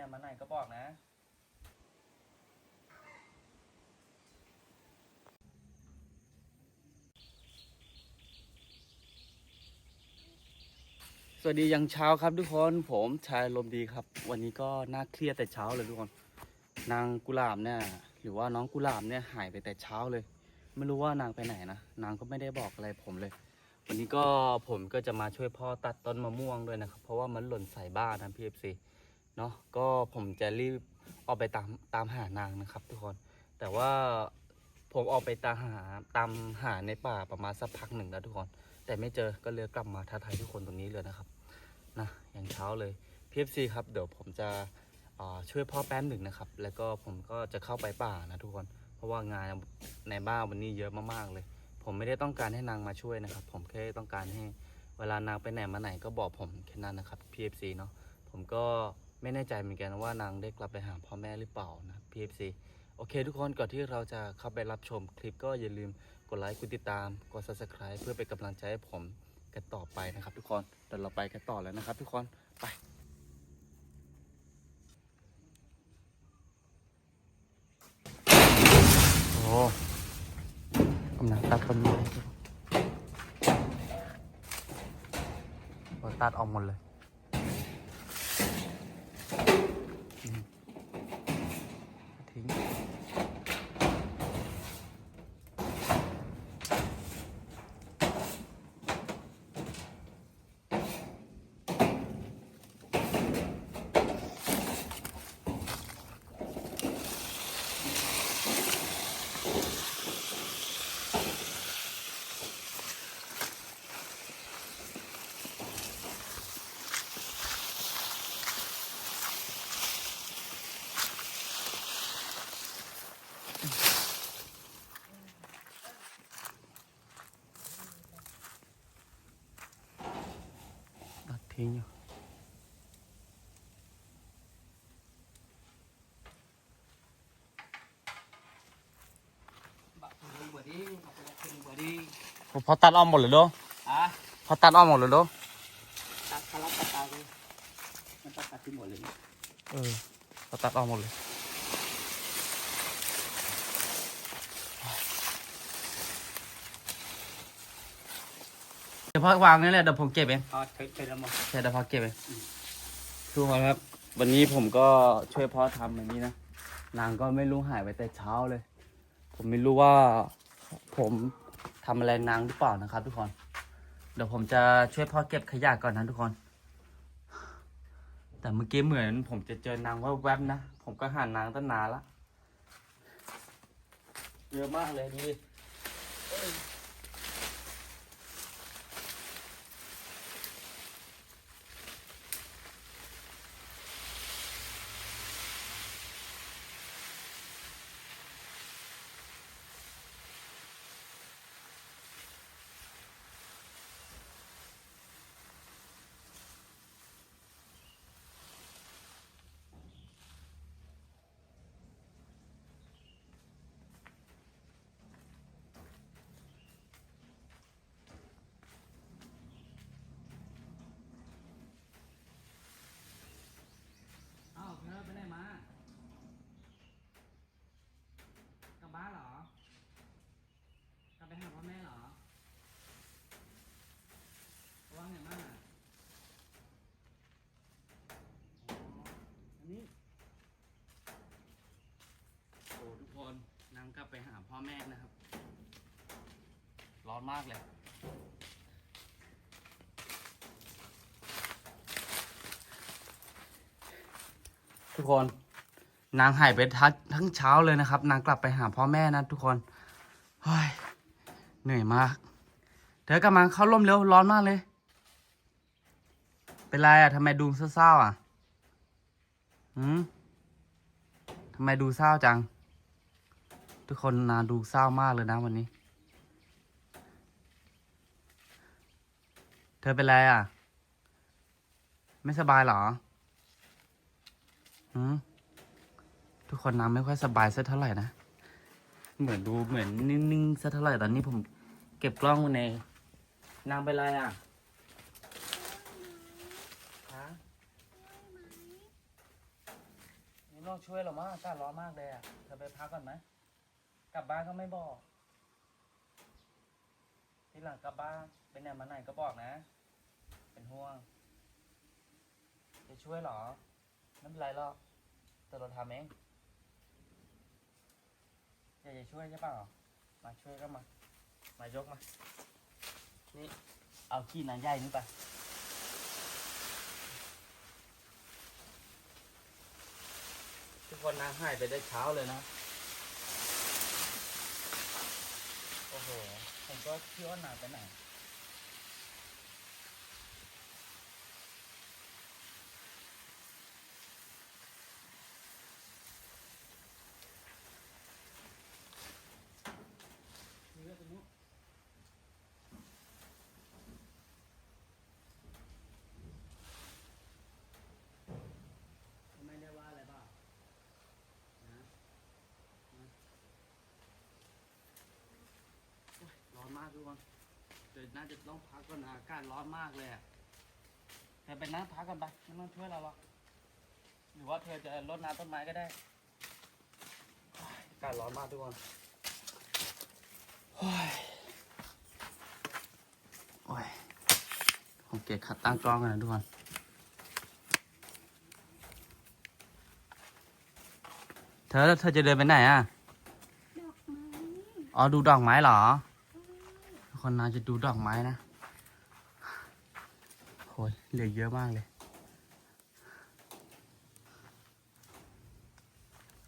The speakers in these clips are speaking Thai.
ไหนมาไหนก็บอกนะ สวัสดียังเช้าครับทุกคนผมชายลมดีครับ วันนี้ก็น่าเครียดแต่เช้าเลยทุกคน นางกุหลาบเนี่ย หรือว่าน้องกุหลาบเนี่ยหายไปแต่เช้าเลย ไม่รู้ว่านางไปไหนนะนางก็ไม่ได้บอกอะไรผมเลยวันนี้ก็ผมก็จะมาช่วยพ่อตัดต้นมะม่วงด้วยนะครับ เพราะว่ามันหล่นใส่บ้านนะพี่เอฟซี เนาะก็ผมจะรีบออกไปตามตามหานางนะครับ ทุกคน แต่ว่าผมออกไปตามหาตามหาในป่าประมาณสักพักหนึ่งแล้วทุกคน แต่ไม่เจอก็เลยกลับมาท้าทายทุกคนตรงนี้เลยนะครับนะอย่างเช้าเลยพีเอฟซีครับเดี๋ยวผมจะช่วยพ่อแป๊บหนึ่งนะครับ แล้วก็ผมก็จะเข้าไปป่านะทุกคน เพราะว่างานในบ้านวันนี้เยอะมากๆเลย ผมไม่ได้ต้องการให้นางมาช่วยนะครับ ผมแค่ต้องการให้เวลานางไปไหนมาไหนก็บอกผมแค่นั้นนะครับ PFC เนาะผมก็ ไม่แน่ใจเหมือนกันว่านางได้กลับไปหาพ่อแม่หรือเปล่านะ PFC โอเคทุกคนก่อนที่เราจะเข้าไปรับชมคลิปก็อย่าลืมกดไลค์กดติดตาม กด subscribe เพื่อเป็นกำลังใจให้ผมกันต่อไปนะครับ ทุกคนเดี๋ยวเราไปกันต่อแล้วนะครับ ทุกคนไปโอ้กำลังตัดต้นไม้ตัดออกหมดเลย hiên nhau có tắt om một lần đâu à có tắt om một lần đâu tắt tắt tắt tắt tắt tắt ยวพ่อวางนี่แหละเดี๋ยวผมเก็บเองอ๋อเคยเคยแล้วมั้งใช่เดี๋ยวพ่อเก็บเองทุกคนครับ วันนี้ผมก็ช่วยพ่อทำแบบนี้นะนางก็ไม่รู้หายไปแต่เช้าเลย ผมไม่รู้ว่าผมทำอะไรนางหรือเปล่านะครับ ทุกคน เดี๋ยวผมจะช่วยพ่อเก็บขยะก่อนนะทุกคน แต่เมื่อกี้เหมือน ผมจะเจอนางว่าแวบๆนะ ผมก็หานางตั้งนานละ เยอะมากเลยดูดิเอ้ยเอ้าเธอไปไหนมา กลับบ้านเหรอ กลับไป หาพ่อแม่เหรอว่าไงบ้างอะอ๋ออันนี้ โอ้ทุกคนนางกลับไปหาพ่อแม่นะครับ ร้อนมากเลย ทุกคน นางหายไปทักทั้งเช้าเลยนะครับ นางกลับไปหาพ่อแม่นะทุกคนเฮ้ย เหนื่อยมาก เธอกำลับมาเข้าร่มเร็วร้อนมากเลย เป็นไรอะทำไมดูเศร้าๆอะหืมทำไมดูเศร้าจัง ทุกคนนาดูเศร้ามากเลยนะวันนี้ เธอเป็นไรอะ ไม่สบายเหรออืมทุกคนน้ำไม่ค่อยสบายสักเท่าไหร่นะ เหมือนดูเหมือนนิ่งๆสักเท่าไหร่ตอนนี้ผมเก็บกล้องไว้ในนางเป็นไรอะฮะต้องช่วยหรอมั้งอากาศร้อนมากเลยอะเธอไปพักก่อนไหมกลับบ้านก็ไม่บอก ทีหลังกลับบ้านไปไหนมาไหนก็บอกนะ เป็นห่วง จะช่วยเหรอไม่เป็นไรหรอกแต่เราทำเอง อยากจะช่วยใช่เปล่ามาช่วยก็มา มายกมา นี่ เอาขี้นางใหญ่นี่ไปทุกคนนะหายไปได้เช้าเลยนะ โอ้โห ผมก็คิดว่านางไปไหน เลือกตรงนู้นไม่ได้ว่าอะไรเปล่านะนะโอ๊ยร้อน มากทุกคนเดี๋ยวน่าจะต้องพักก่อนนะอากาศร้อนมากเลยอะเธอไปนั่งพักกันไปไม่ต้องช่วยเราหรอกหรือว่าเธอจะรดน้ำต้นไม้ก็ได้โอ๊ยอากาศร้อนมากทุกคนโอ้ยโอ้ยผมเกะขัดตั้งกล้องกันนะทุกคนเธอเธอจะเดินไปไหนอะดอกไม้อ๋อ ดูดอกไม้เหรอทุก คนน่าจะดูดอกไม้นะโอ้ยเหลือเยอะมากเลย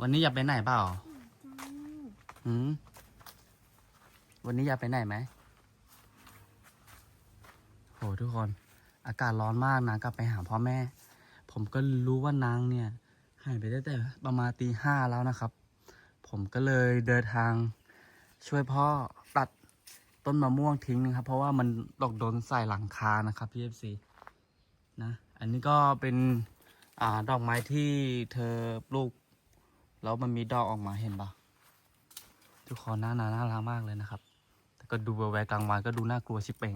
วันนี้อยากไปไหนเปล่าหืมวันนี้อยากไปไหนไหมโหทุกคน อากาศร้อนมากนะกลับไปหาพ่อแม่ ผมก็รู้ว่านางเนี่ยหายไปตั้งแต่ประมาณตีห้าแล้วนะครับ ผมก็เลยเดินทางช่วยพ่อตัด ต้นมะม่วงทิ้งนะครับ เพราะว่ามันตกโดนใส่หลังคานะครับพี่เอฟซีนะอันนี้ก็เป็นอ่าดอกไม้ที่เธอปลูก แล้วมันมีดอกออกมาเห็นปะทุกคนน่านาน่ารักมากเลยนะครับ แต่ก็ดูแววกลางวันก็ดูน่ากลัวชิบเป่ง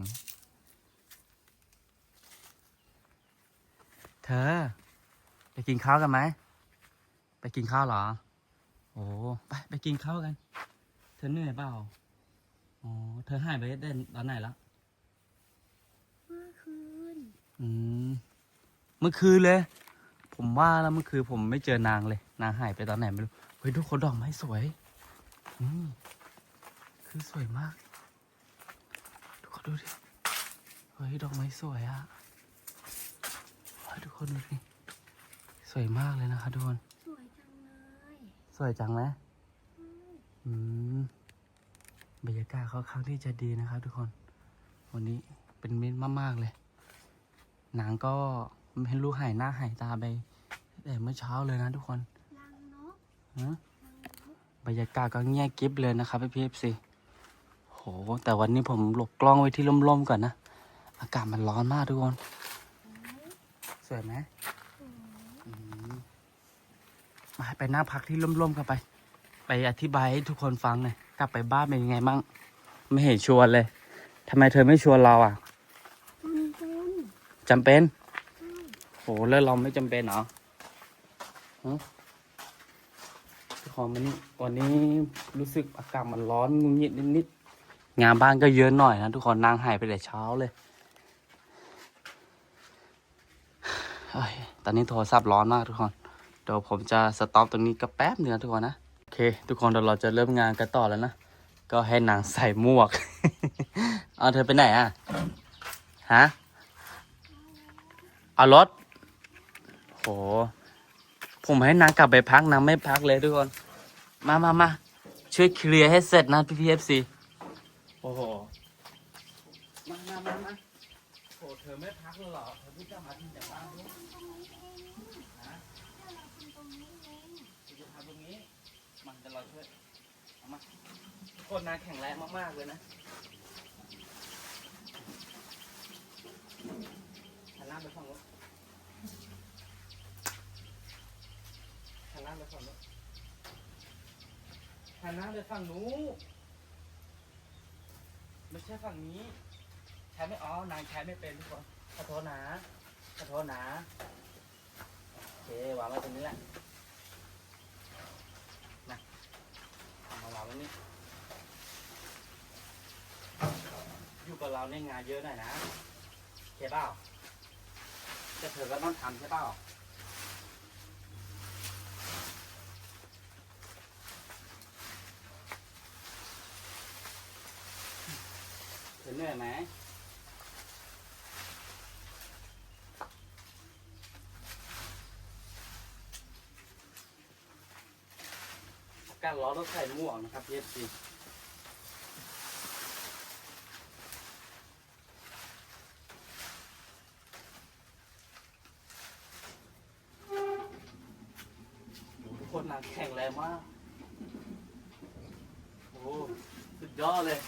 เธอ ไปกินข้าวกันไหม ไปกินข้าวเหรอ โอ้ไปไปกินข้าวกัน เธอเหนื่อยเปล่า อ๋อ เธอหายไปได้ตอนไหนแล้วเมื่อคืน อืม เมื่อคืนเลย ผมว่าแล้วเมื่อคืนผมไม่เจอนางเลย นางหายไปตอนไหนไม่รู้ เฮ้ยทุกคนดอกไม้สวย อืม คือสวยมากทุกคนดูดิ เฮ้ยดอกไม้สวยอะเฮ้ยทุกคนดูดิ สวยมากเลยนะคะทุกคน สวยจังเลย สวยจังไหมอืม บรรยากาศค่อนข้างที่จะดีนะครับ ทุกคน วันนี้เป็นมิตรมากๆเลย หนางก็ไม่รู้หายหน้าหายตาไปแต่เมื่อเช้าเลยนะทุกคนรังนกฮะรังนกบรรยากาศก็เงียบกริบเลยนะครับพี่พีเอฟซีโห แต่วันนี้ผมหลบกล้องไว้ที่ร่มๆก่อนนะ อากาศมันร้อนมากทุกคน สวยไหมมาไปหน้าพักที่ร่มๆกันไป ไปอธิบายให้ทุกคนฟังหน่อยกลับไปบ้านเป็นยังไงบ้างไม่เห็นชวนเลยทำไมเธอไม่ชวนเราอะมันเป็นจำเป็นใช่โหแล้วเราไม่จำเป็นเหรอฮะทุกคนวันนี้วันนี้รู้สึกอากาศมันร้อนงุนงิดนิดๆงานบ้านก็เยอะหน่อยนะทุกคนนางหายไปแต่เช้าเลยเฮ้ยตอนนี้โทรศัพท์ร้อนมากทุกคน เดี๋ยวผมจะสต็อปตรงนี้ก็แป๊บเดียวทุกคนนะโอเค ทุกคนเดี๋ยวเราจะเริ่มงานกันต่อแล้วนะ ก็ให้นางใส่หมวก เอาเธอไปไหนอะ ฮะ เอารถโห ผมให้นางกลับไปพักนางไม่พักเลยทุกคน มามามาช่วยเคลียร์ให้เสร็จนะพี่พีเอฟซีโอ้โห มามามามาโหเธอไม่พักเลยเหรอ เธอเพิ่งจะมาที่จากบ้านด้วย ตรงนี้เอง ฮะ ถ้าเราทำตรงนี้เอง เธอจะทำตรงนี้ มันจะเราช่วยเอา มาทุกคนนาแข็งแรงมากๆเลยนะหันหน้าไปฝั่งนู้นหันหน้าไปฝั่งนู้นหันหน้าไปฝั่งนู้นไม่ใช่ฝั่งนี้ ใช้ไม่อ๋อนางใช้ไม่เป็นทุกคนขอโทษนะขอโทษนะโอเควางไว้ตรงนี้แหละ วันนี้ อยู่กับเราในงานเยอะหน่อยนะเข้าเปล่าจะเธอก็ต้องทำใช่เปล่าเธอเหนื่อยไหม ล้อรถใส่วกนะครับเอฟซีทุกคนนะแข็งแรงมาก โอ้สุดยอดเลย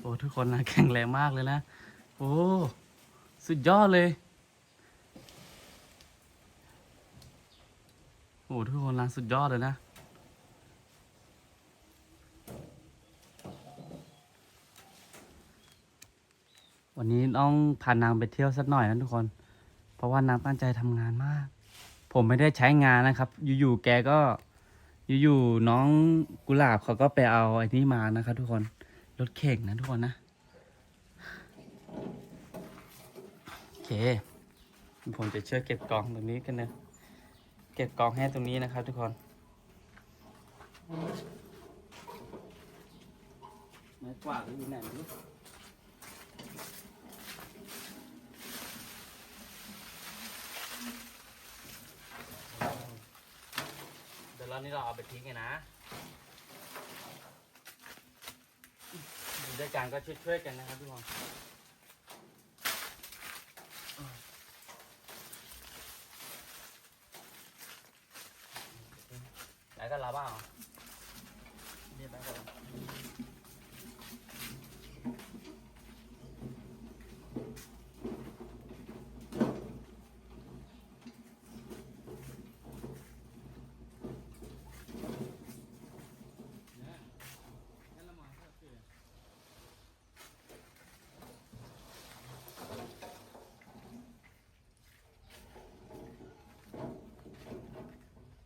โอ้ทุกคนนะแข็งแรงมากเลยนะ โอ้ สุดยอดเลย โอ้ทุกคนนะสุดยอดเลยนะ วันนี้ต้องพานางไปเที่ยวสักหน่อยนะทุกคน เพราะว่านางตั้งใจทำงานมาก ผมไม่ได้ใช้งานนะครับ อยู่ๆแกก็อยู่ๆน้องกุหลาบเขาก็ไปเอาไอ้นี่มานะครับทุกคนรถเข่งนะทุกคนนะ โอ เคผมจะเชื่อเก็บกล่องตรงนี้กันนะเก็บกล่องให้ตรงนี้นะครับทุกคนไม่กวาดหรืออยู่ไหนไม่รู้เดี๋ยวรอบนี้เราเอาไปทิ้งไงนะอยู่ด้วยกันก็ช่วยๆกันนะครับทุกคนไหน กันเราบ้างเหรอเรียบร้อน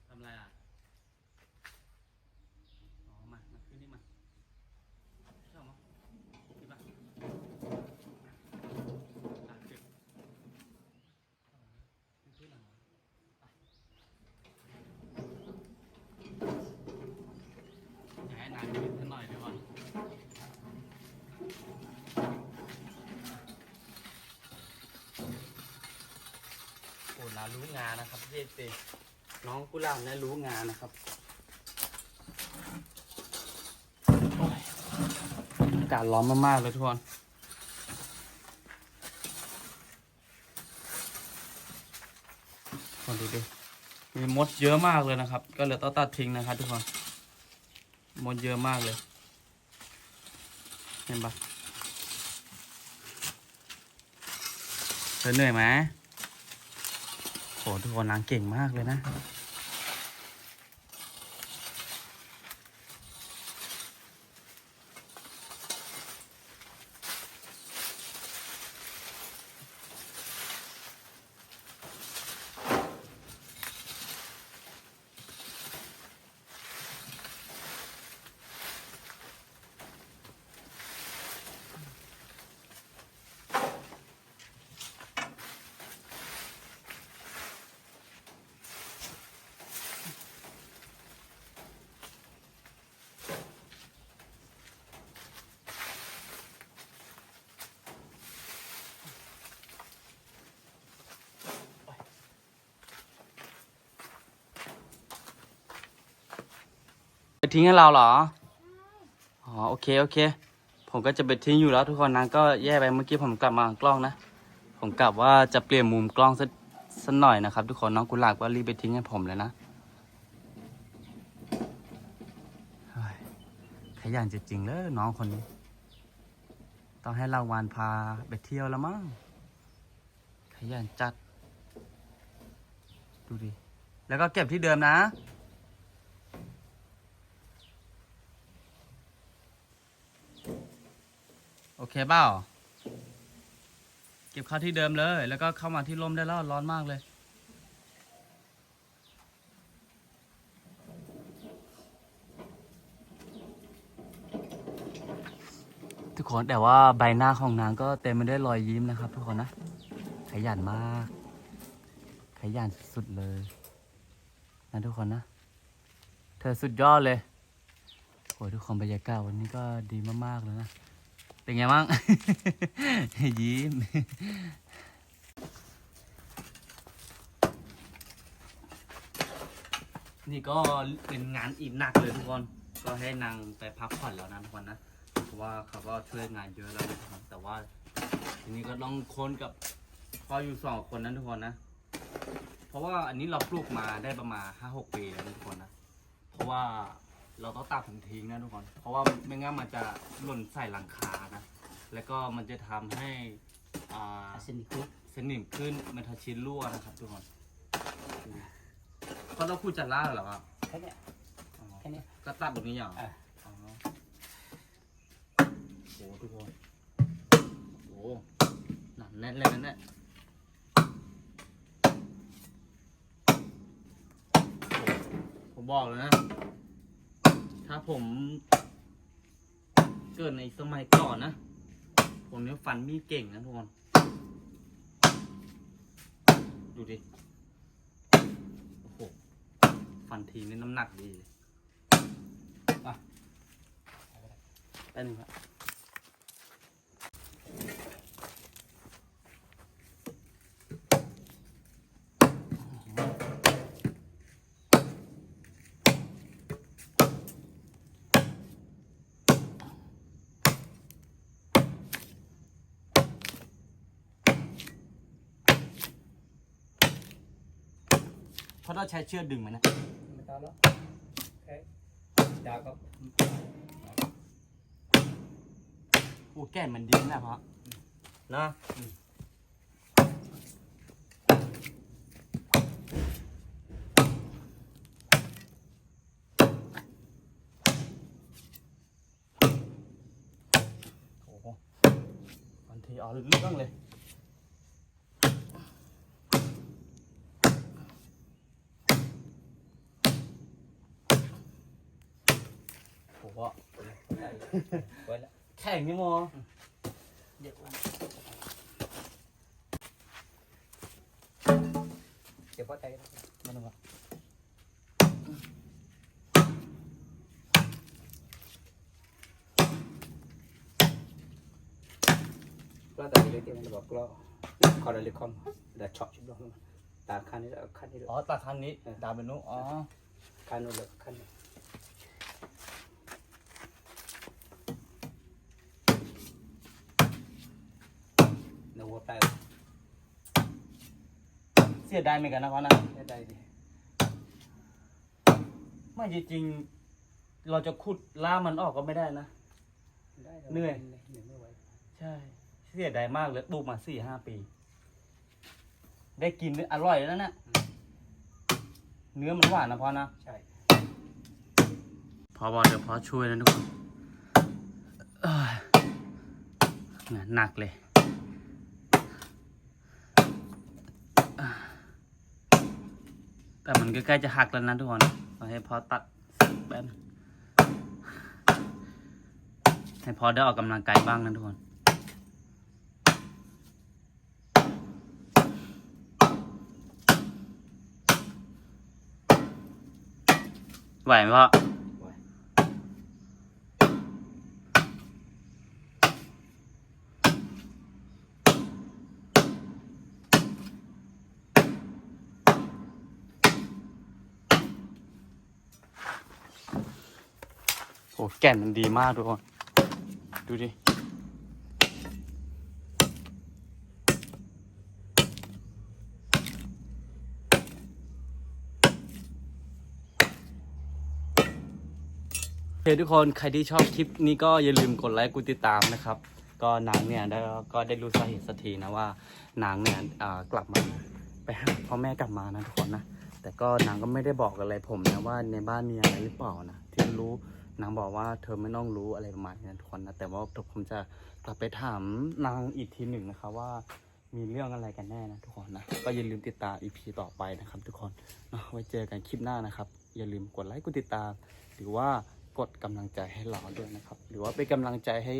ทำอะไรอะ อ๋อ มา มาขึ้นนี่มาชอบมั้ยขึ้นมาอะขึ้นขึ้นหน่อยไปอยากให้นายขึ้นสักหน่อยดีกว่า โอ้นารู้งานนะครับพี่เจน้องกุหลาบเนี่ยรู้งานนะครับอากาศร้อนมากๆเลยทุกคนคนดูดิมีมดเยอะมากเลยนะครับ ก็เลยต้องตัดทิ้งนะครับทุกคนมดเยอะมากเลย เห็นปะเหนื่อยไหม โหทุกคนนางเก่งมากเลยนะ ทิ้งให้เราเหรอ อ๋อโอเคโอเค ผมก็จะไปทิ้งอยู่แล้วทุกคนนะก็แย่ไปเมื่อกี้ผมกลับมาหากล้องนะ ผมกลับว่าจะเปลี่ยนมุมกล้องสักสักหน่อยนะครับ ทุกคนน้องกุหลาบก็รีบไปทิ้งให้ผมเลยนะขยันจริงๆเลยน้องคนนี้ ต้องให้รางวัลพาไปเที่ยวแล้วมั้งขยันจัด ดูดิ แล้วก็เก็บที่เดิมนะ เคเปล่า เก็บเข้าที่เดิมเลย แล้วก็เข้ามาที่ร่มได้แล้วร้อนมากเลย ทุกคนแต่ว่าใบหน้าของนางก็เต็มไปด้วยรอยยิ้มนะครับ ทุกคนนะ ขยันมาก ขยันสุดๆเลย นะทุกคนนะ เธอสุดยอดเลยโอ้ยทุกคนบรรยากาศวันนี้ก็ดีมากๆเลยนะ เป็นไงบ้าง ยิ้มนี่ก็เป็นงานอีกหนักเลยทุกคน ก็ให้นางไปพักผ่อนแล้วนะทุกคนนะ เพราะว่าเขาก็ช่วยงานเยอะแล้วนะทุกคนแต่ว่า ทีนี้ก็ต้องค้นกับพ่ออยู่สองคนนั้นทุกคนนะ เพราะว่าอันนี้เราปลูกมาได้ประมาณห้าหกปีแล้วทุกคนนะ เพราะว่า เราต้องตัดผมทิ้งนะทุกคน เพราะว่าไม่งั้นมันจะหล่นใส่หลังคานะ แล้วก็มันจะทำให้อ่าอาเซนิคุสนิมขึ้นเมทัลชินรั่วนะครับทุกคนเขาต้องพูดจะล่าเหรอครับแค่เนี้ยอ๋อแค่เนี้ย ก็ตัดแบบนี้อย่างอะ อ๋อโอ้ทุกคนโอ้หนักแน่นเลยนะเนี่ยโอ้ผมบอกเลยนะ ถ้าผมเกิดในสมัยก่อนนะ ผมเนี่ยฟันมีเก่งนะทุกคน ดูดิ โอ้โห ฟันทีนี่น้ำหนักดีเลยอะไปหนึ่งครับ เขาต้องใช้เชือกดึงไหมนะไม่ต้องแล้วแค่ดาวก็โอ้แก่นมันดีนะพ่อนะโอ้โหบางทีเอาเรื่องเลย โอ้โห ได้ไว้ แล้วแข่งนี่มอเดี๋ยวเดี๋ยวพอใจมันวะกล้าแต่เล็กที่มันบอกกล้าคอร์เรลิคอมเดี๋ยวช็อตชุบลงตาคันนี้แล้วคันนี้อ๋อตัดคันนี้ดาวเป็นนุอ๋อคันนู้นแล้วคันนี้นึกว่าไป เสียดายเหมือนกันนะพ่อนะได้ได้ดิไม่จริงๆเราจะขุดล่ามันออกก็ไม่ได้นะ ได้เหนื่อย เหนื่อยไม่ไหวใช่ เสียดายมากเลยปลูกมาสี่ห้าปี ได้กินอร่อยแล้วนะเนื้อมันหวานนะพ่อนะใช่พอบอกเดี๋ยวพอช่วยนะทุกคนเอ้ยงานหนักเลย แต่มันก็ใกล้จะหักแล้วนะทุกคนให้พอตัดแป๊บนให้พอได้ออกกำลังกายบ้างนะทุกคนไหวไหมพ่อ แก่นมันดีมากทุกคนดูดิโอเคทุกคนใครที่ชอบคลิปนี้ก็อย่าลืมกดไลค์กดติดตามนะครับ ก็นางเนี่ยได้ก็ได้รู้สาเหตุสักทีนะว่านางเนี่ยกลับมาไปหาพ่อแม่กลับมานะทุกคนนะแต่ก็นางก็ไม่ได้บอกอะไรผมนะว่าในบ้านมีอะไรหรือเปล่านะที่รู้ นางบอกว่าเธอไม่ต้องรู้อะไรประมาณนี้นะทุกคนนะแต่ว่าผมจะกลับไปถามนางอีกทีหนึ่งนะครับว่ามีเรื่องอะไรกันแน่นะทุกคนนะ ก็อย่าลืมติดตาม EP ต่อไปนะครับ ทุกคนเนาะไว้เจอกันคลิปหน้านะครับ อย่าลืมกดไลค์กดติดตาม หรือว่ากดกำลังใจให้เราด้วยนะครับ หรือว่าเป็นกำลังใจให้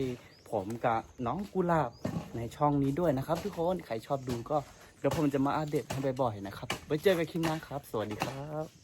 ผผมกับน้องกุหลาบในช่องนี้ด้วยนะครับ ทุกคนใครชอบดูก็เดี๋ยวผมจะมาอัปเดตให้บ่อยๆนะครับไว้เจอกันคลิปหน้าครับ สวัสดีครับ